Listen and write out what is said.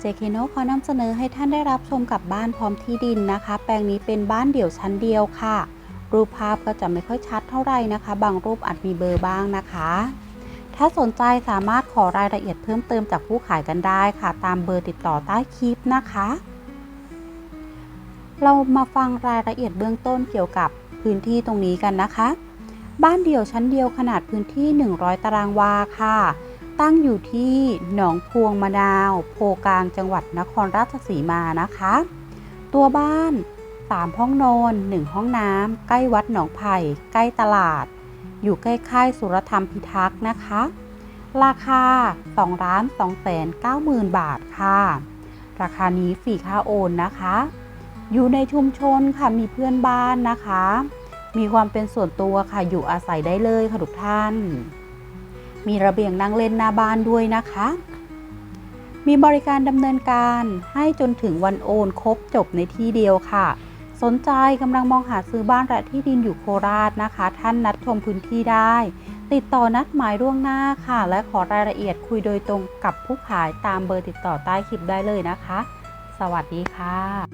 เจเคโนขอนำเสนอให้ท่านได้รับชมกับบ้านพร้อมที่ดินนะคะ แปลงนี้เป็นบ้านเดี่ยวชั้นเดียวค่ะ รูปภาพก็จะไม่ค่อยชัดเท่าไหร่นะคะ บางรูปอาจมีเบอร์บ้างนะคะ ถ้าสนใจสามารถขอรายละเอียดเพิ่มเติมจากผู้ขายกันได้ค่ะ ตามเบอร์ติดต่อใต้คลิปนะคะ เรามาฟังรายละเอียดเบื้องต้นเกี่ยวกับพื้นที่ตรงนี้กันนะคะ บ้านเดี่ยวชั้นเดียวขนาดพื้นที่ 100 ตารางวาค่ะ ตั้งอยู่ที่หนองพวงมะนาว โพกลางจังหวัดนครราชสีมานะคะ ตัวบ้าน 3 ห้องนอน1ห้องน้ำใกล้วัดหนองไผ่ ใกล้ตลาด อยู่ใกล้ค่ายสุรธรรมพิทักษ์นะคะ ราคา2ล้าน2แสน9หมื่นบาทค่ะ ราคานี้ฟรีค่าโอนนะคะ อยู่ในชุมชนค่ะมีเพื่อนบ้านนะคะ มีความเป็นส่วนตัวค่ะอยู่อาศัยได้เลยค่ะทุกท่าน มีระเบียงนั่งเล่นหน้าบ้านด้วยนะคะ มีบริการดำเนินการให้จนถึงวันโอนครบจบในที่เดียวค่ะ สนใจกำลังมองหาซื้อบ้านและที่ดินอยู่โคราชนะคะ ท่านนัดชมพื้นที่ได้ ติดต่อนัดหมายล่วงหน้าค่ะ และขอรายละเอียดคุยโดยตรงกับผู้ขายตามเบอร์ติดต่อใต้คลิปได้เลยนะคะ สวัสดีค่ะ